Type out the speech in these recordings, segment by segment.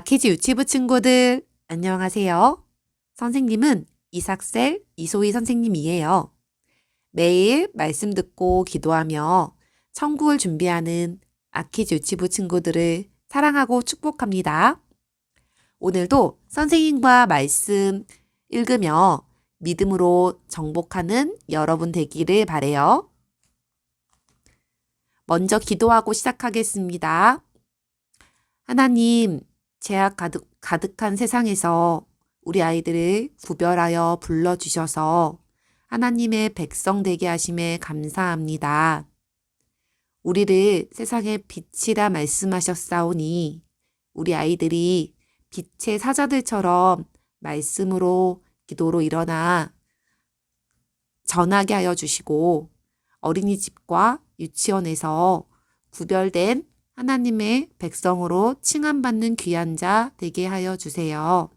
아키즈 유치부 친구들, 안녕하세요. 선생님은 이삭셀 이소희 선생님이에요. 매일 말씀 듣고 기도하며 천국을 준비하는 아키즈 유치부 친구들을 사랑하고 축복합니다. 오늘도 선생님과 말씀 읽으며 믿음으로 정복하는 여러분 되기를 바래요. 먼저 기도하고 시작하겠습니다. 하나님, 제약 가득, 가득한 세상에서 우리 아이들을 구별하여 불러주셔서 하나님의 백성 되게 하심에 감사합니다. 우리를 세상의 빛이라 말씀하셨사오니 우리 아이들이 빛의 사자들처럼 말씀으로 기도로 일어나 전하게 하여 주시고 어린이집과 유치원에서 구별된 하나님의 백성으로 칭함받는 귀한 자 되게 하여 주세요.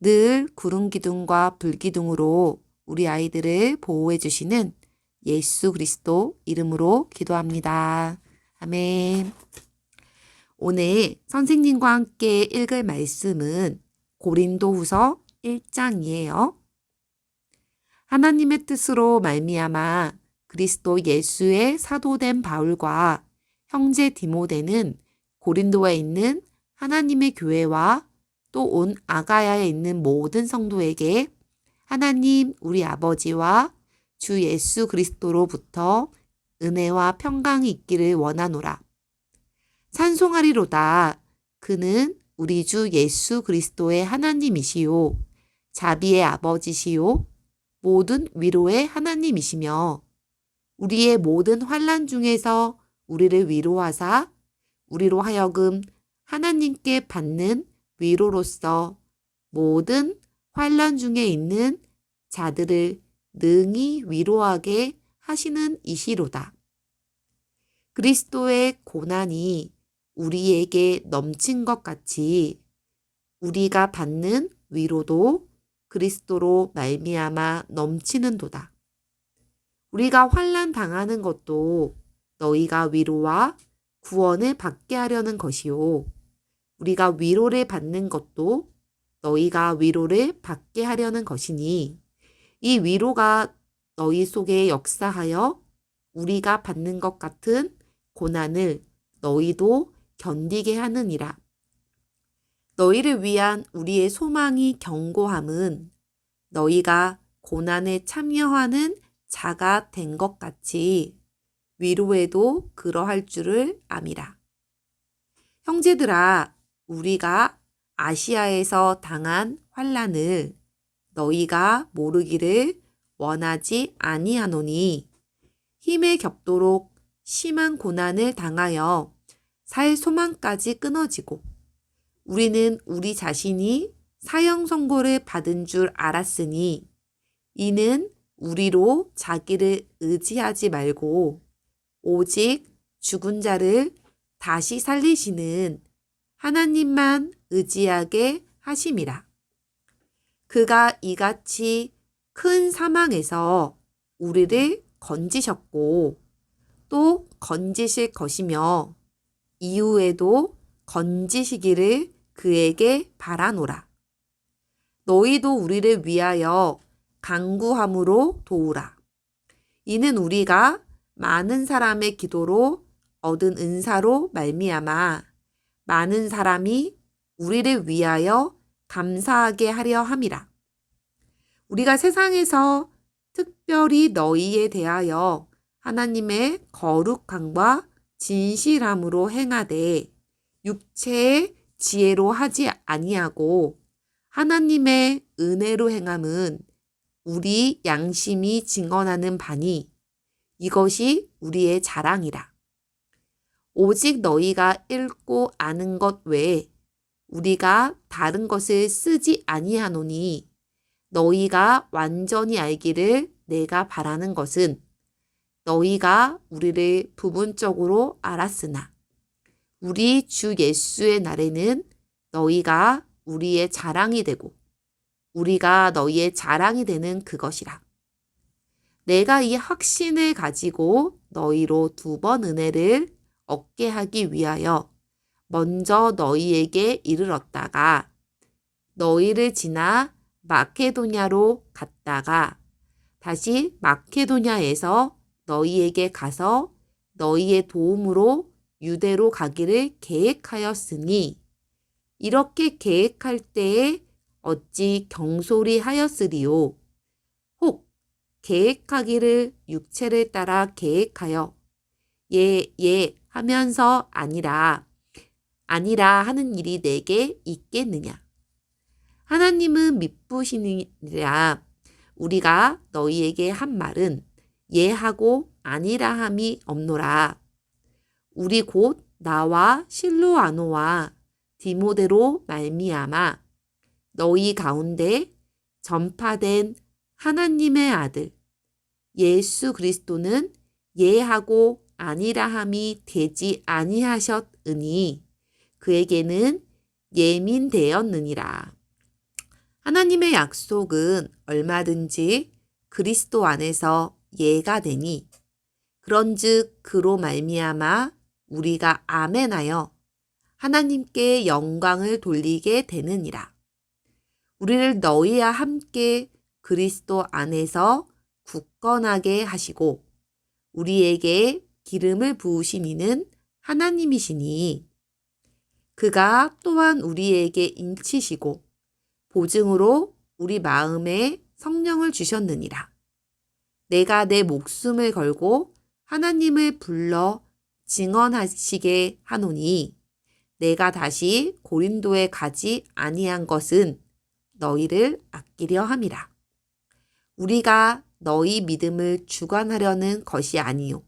늘 구름 기둥과 불 기둥으로 우리 아이들을 보호해 주시는 예수 그리스도 이름으로 기도합니다. 아멘. 오늘 선생님과 함께 읽을 말씀은 고린도후서 1장이에요. 하나님의 뜻으로 말미암아 그리스도 예수의 사도된 바울과 형제 디모데는 고린도에 있는 하나님의 교회와 또 온 아가야에 있는 모든 성도에게 하나님 우리 아버지와 주 예수 그리스도로부터 은혜와 평강이 있기를 원하노라. 산송하리로다. 그는 우리 주 예수 그리스도의 하나님이시요. 자비의 아버지시요. 모든 위로의 하나님이시며 우리의 모든 환란 중에서 우리를 위로하사 우리로 하여금 하나님께 받는 위로로서 모든 환란 중에 있는 자들을 능히 위로하게 하시는 이시로다. 그리스도의 고난이 우리에게 넘친 것 같이 우리가 받는 위로도 그리스도로 말미암아 넘치는도다. 우리가 환란 당하는 것도 너희가 위로와 구원을 받게 하려는 것이요. 우리가 위로를 받는 것도 너희가 위로를 받게 하려는 것이니 이 위로가 너희 속에 역사하여 우리가 받는 것 같은 고난을 너희도 견디게 하느니라. 너희를 위한 우리의 소망이 견고함은 너희가 고난에 참여하는 자가 된 것 같이 위로에도 그러할 줄을 암이라. 형제들아, 우리가 아시아에서 당한 환란을 너희가 모르기를 원하지 아니하노니 힘에 겹도록 심한 고난을 당하여 살 소망까지 끊어지고 우리는 우리 자신이 사형 선고를 받은 줄 알았으니 이는 우리로 자기를 의지하지 말고 오직 죽은 자를 다시 살리시는 하나님만 의지하게 하심이라. 그가 이같이 큰 사망에서 우리를 건지셨고 또 건지실 것이며 이후에도 건지시기를 그에게 바라노라. 너희도 우리를 위하여 강구함으로 도우라. 이는 우리가 많은 사람의 기도로 얻은 은사로 말미암아 많은 사람이 우리를 위하여 감사하게 하려 함이라. 우리가 세상에서 특별히 너희에 대하여 하나님의 거룩함과 진실함으로 행하되 육체의 지혜로 하지 아니하고 하나님의 은혜로 행함은 우리 양심이 증언하는 바니 이것이 우리의 자랑이라. 오직 너희가 읽고 아는 것 외에 우리가 다른 것을 쓰지 아니하노니 너희가 완전히 알기를 내가 바라는 것은 너희가 우리를 부분적으로 알았으나 우리 주 예수의 날에는 너희가 우리의 자랑이 되고 우리가 너희의 자랑이 되는 그것이라. 내가 이 확신을 가지고 너희로 두 번 은혜를 얻게 하기 위하여 먼저 너희에게 이르렀다가 너희를 지나 마케도냐로 갔다가 다시 마케도냐에서 너희에게 가서 너희의 도움으로 유대로 가기를 계획하였으니 이렇게 계획할 때에 어찌 경솔히 하였으리요. 혹 계획하기를 육체를 따라 계획하여 예, 예 하면서 아니라 아니라 하는 일이 내게 있겠느냐. 하나님은 미쁘시니라 우리가 너희에게 한 말은 예하고 아니라 함이 없노라. 우리 곧 나와 실로아노와 디모데로 말미암아 너희 가운데 전파된 하나님의 아들 예수 그리스도는 예하고 아니라 함이 되지 아니하셨으니 그에게는 예민되었느니라. 하나님의 약속은 얼마든지 그리스도 안에서 예가 되니 그런즉 그로 말미암아 우리가 아멘하여 하나님께 영광을 돌리게 되느니라. 우리를 너희와 함께 그리스도 안에서 굳건하게 하시고 우리에게 기름을 부으신 이는 하나님이시니 그가 또한 우리에게 인치시고 보증으로 우리 마음에 성령을 주셨느니라. 내가 내 목숨을 걸고 하나님을 불러 증언하시게 하노니 내가 다시 고린도에 가지 아니한 것은 너희를 아끼려 함이라. 우리가 너희 믿음을 주관하려는 것이 아니요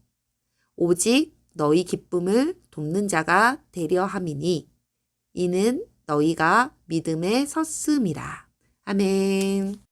오직 너희 기쁨을 돕는 자가 되려 함이니 이는 너희가 믿음에 섰음이라. 아멘.